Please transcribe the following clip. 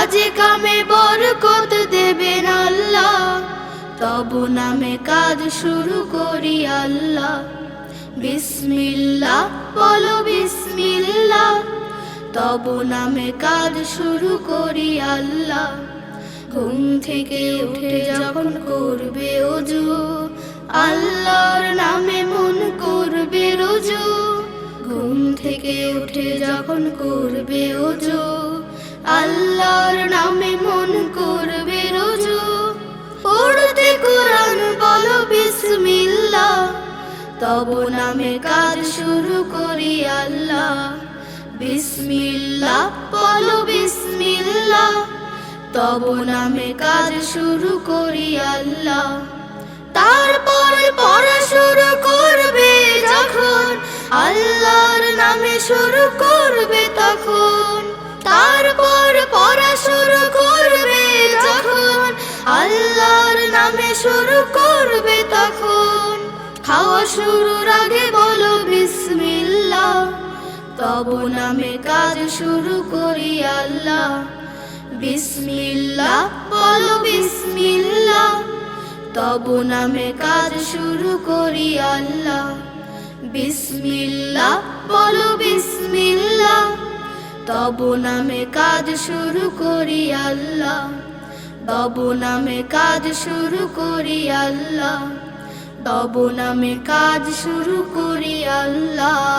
কাজে কামে বরকত দেবেন আল্লাহ, তব নামে কাজ শুরু করি আল্লাহ। বিসমিল্লাহ, বলো বিসমিল্লাহ, তব নামে কাজ শুরু করি আল্লাহ। ঘুম থেকে উঠে যখন করবে অজু, আল্লাহর নামে মন করবে রোজু। ঘুম থেকে উঠে যখন করবে অজু, আল্লাহর তব নামে কাজ শুরু করি আল্লাহ। বিসমিল্লাহ, বলো বিসমিল্লাহ। তব নামে কাজ শুরু করি আল্লাহ। তারপর পড়া শুরু করবে যখন আল্লাহর নামে শুরু করবে তখন। তারপর পড়া শুরু করবে যখন আল্লাহর নামে শুরু করবে খাওয়া শুরুর আগে বলো বিসমিল্লাহ। তব নামে কাজ শুরু করি আল্লাহ। বিসমিল্লাহ, বলো বিসমিল্লাহ। তব নামে কাজ শুরু করি আল্লাহ। বিসমিল্লাহ, বলো বিসমিল্লাহ। তব নামে কাজ শুরু করি আল্লাহ। তব নামে কাজ শুরু করি আল্লাহ। তব নামে কাজ শুরু করি আল্লাহ।